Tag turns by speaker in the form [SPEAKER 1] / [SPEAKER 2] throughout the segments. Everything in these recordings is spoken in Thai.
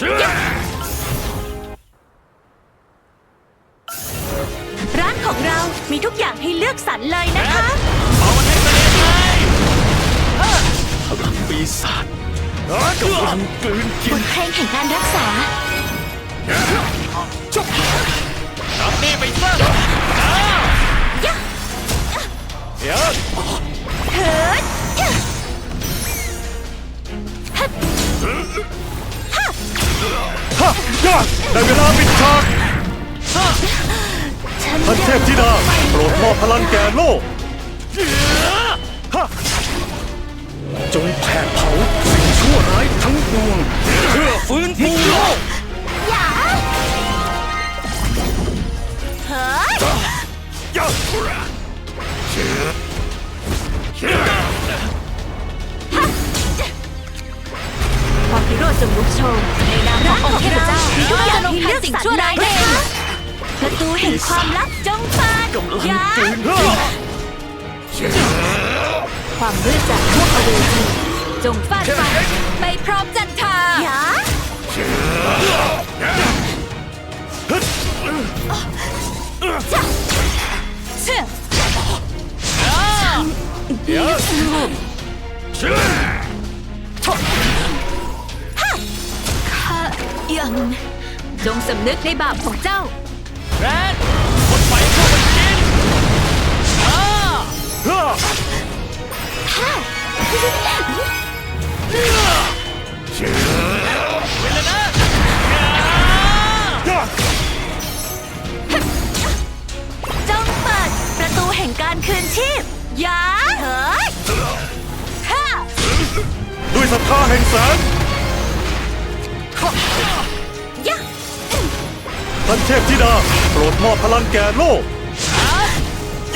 [SPEAKER 1] ร้านของเรามีทุกอย่างให้เลือกสรรเลยนะคะ
[SPEAKER 2] เอามันให้เสด็จเลย
[SPEAKER 3] พลังปีศาจกำลังกลืนกิ
[SPEAKER 1] บ
[SPEAKER 3] น
[SPEAKER 1] ทเพลงแห่งการรักษา
[SPEAKER 2] รับนี่ไปซะ
[SPEAKER 1] ยะ
[SPEAKER 3] เดี๋ยว ฮะยอดได้เวลาปิดฉาก
[SPEAKER 1] ฉัน
[SPEAKER 3] ท่านเทพธิดาโปรดมอบพลังแก่โลกฮะจงแผดเผาสิ่งชั่วร้ายทั้งปวงเพื่อฟื้นฟูโลก
[SPEAKER 1] อย่าเถิด
[SPEAKER 3] ย อด
[SPEAKER 1] ความพิโรธจงลุกโชนในนามของเทพเจ้ามีทุกอย่างให้เลือกสรรเลยนะคะประตูแห่งความลับจงเปิดอย่าความมืดจากพวกอเวจีจงฟาดฟันไปพร้อมจันทาอย่าเดี๋
[SPEAKER 3] ยวา
[SPEAKER 1] ยังจงสำนึกในบาปของเจ้า
[SPEAKER 2] แรดคนไฟเข้าไปกินอ่า
[SPEAKER 3] ฮะ
[SPEAKER 2] เวลานะ
[SPEAKER 3] ยอด
[SPEAKER 1] จงเปิดประตูแห่งการคืนชีพอย่าเถิดข้า
[SPEAKER 3] ด้วยศรัทธาแห่งแสง
[SPEAKER 1] อย่า
[SPEAKER 3] ท่านเทพธิดา โปรดมอบพลังแก่โลก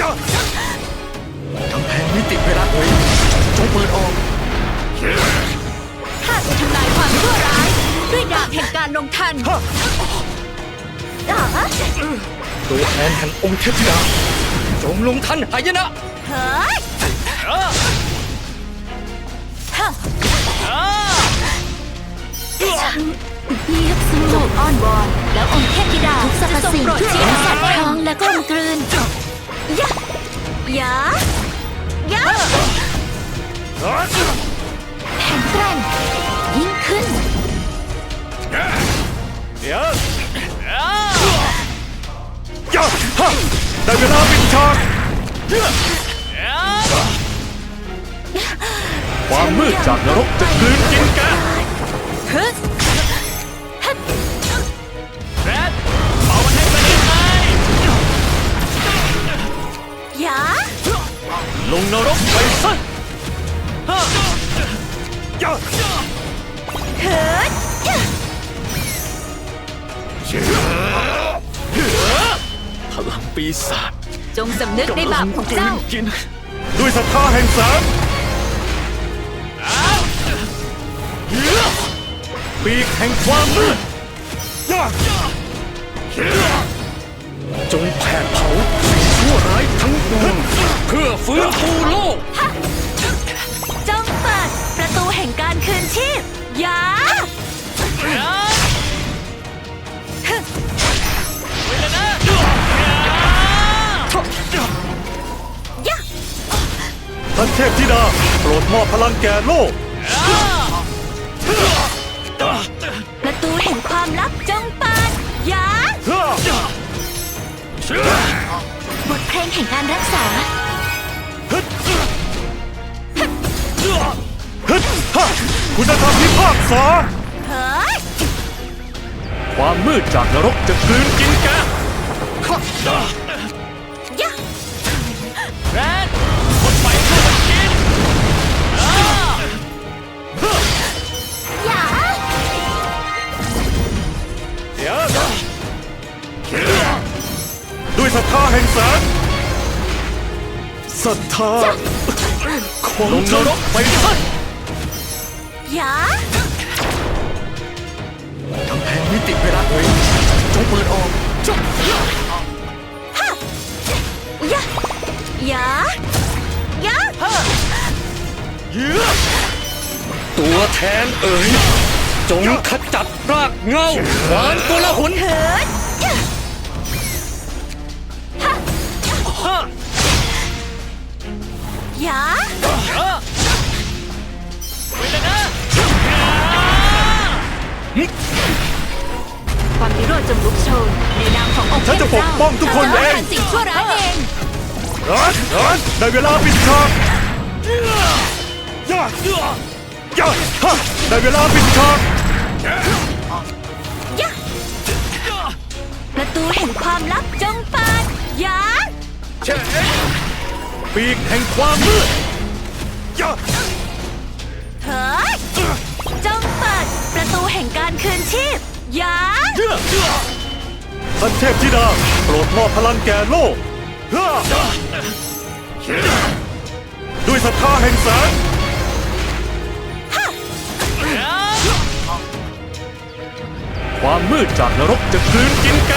[SPEAKER 3] ยอดกำแพงมิติเวลาเอ่ยจงเปิดออก
[SPEAKER 1] ข้าจะทำลายความชั่วร้าย ด้วยดาบแห่งการลงทัน
[SPEAKER 3] ฮะ
[SPEAKER 1] อย่า
[SPEAKER 3] ตัวแทนแห่งองค์เทพธิดา จงลงทันหายนะ
[SPEAKER 1] เถิด
[SPEAKER 2] อ่า
[SPEAKER 1] ฮะ
[SPEAKER 2] อ่า
[SPEAKER 1] เงียบสงบอ้อนวอนแล้วองค์เทพธิดาจะทรงโปรดชี้สัตว์ท้องและกลมกลืนอย่าอย่าอย่าแข็งแกร่งยิ่งขึ้น
[SPEAKER 3] เดี๋ยว
[SPEAKER 2] อ่า
[SPEAKER 3] ยอดฮะได้เวลาปิดฉาก
[SPEAKER 2] อ่า
[SPEAKER 3] ความมืดจากนรกจะกลืนกินแก
[SPEAKER 2] ล
[SPEAKER 3] งนรกไปซะยอด
[SPEAKER 1] เถิด
[SPEAKER 3] พลังปีศาจ
[SPEAKER 1] จงสำนึกในบาปของเจ้า
[SPEAKER 3] กิน ด้วยศรัทธาแห่งแสงปีกแห่งความมืดจงแผดเผาสิ่ง ชั่วร้ายทั้งปวงเพื่อฟื้นฟูโลก
[SPEAKER 1] จงเปิดประตูแห่งการคืนชีพอย่า
[SPEAKER 2] อ่าเวลานะ
[SPEAKER 1] อย่า
[SPEAKER 3] ท่านเทพธิดาโปรดมอบพลังแก่โลก
[SPEAKER 2] อ่า
[SPEAKER 1] ประตูแห่งความลับจงเปิดอย่า บทเพลงแห่งการรักษา
[SPEAKER 3] ฮึดฮึดฮะคุณธรรมพิพากษา
[SPEAKER 1] เฮ้ย
[SPEAKER 3] ความมืดจากนรกจะกลืนกินแก
[SPEAKER 2] แห่
[SPEAKER 3] งแสงศรัทธาของลงนรกไปซะ
[SPEAKER 1] อย่ากำ
[SPEAKER 3] แพงมิติเวลาเอ่ยจงเปิดออก
[SPEAKER 1] อย่าอย่าอย่า
[SPEAKER 3] เยือตัวแทนเอ่ยจงขจัดรากเหง้าหวานโกลาหล
[SPEAKER 1] เถิด ยา
[SPEAKER 2] เออไปเลยนะ
[SPEAKER 1] ความพิโรธจงลุกโชนในนามขององค์
[SPEAKER 3] ฉันจะปกป้องทุกคนเอง
[SPEAKER 1] สิ่งชั่วร้ายเอง
[SPEAKER 3] ร้อนร้อนได้เวลาปิดฉากย่าย่าฮะได้เวลาปิดฉาก
[SPEAKER 1] ยะประตูแห่งความลับจงเปิดยา
[SPEAKER 3] ปีกแห่งความมืดย่า
[SPEAKER 1] เถิดจงเปิดประตูแห่งการคืนชีพยา
[SPEAKER 3] ท่านเทพธิดาโปรดมอบพลังแก่โลกฮ่าด้วยศรัทธาแห่งแสงความมืดจากนรกจะกลืนกินแก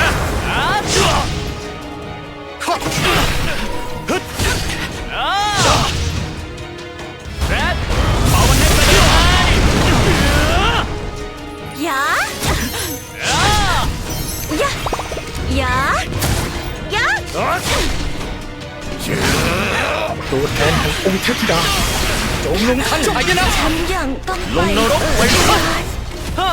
[SPEAKER 3] ตัวแทนขององค์เทพธิดาจงลงทันหายนะ
[SPEAKER 1] ฉันยังต้อง
[SPEAKER 3] ลงนรกไปซะ
[SPEAKER 2] ฮะ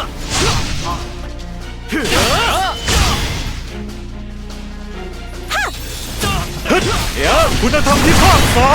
[SPEAKER 3] ฮึดเดี๋ยวคุณธรรมที่ภาคษา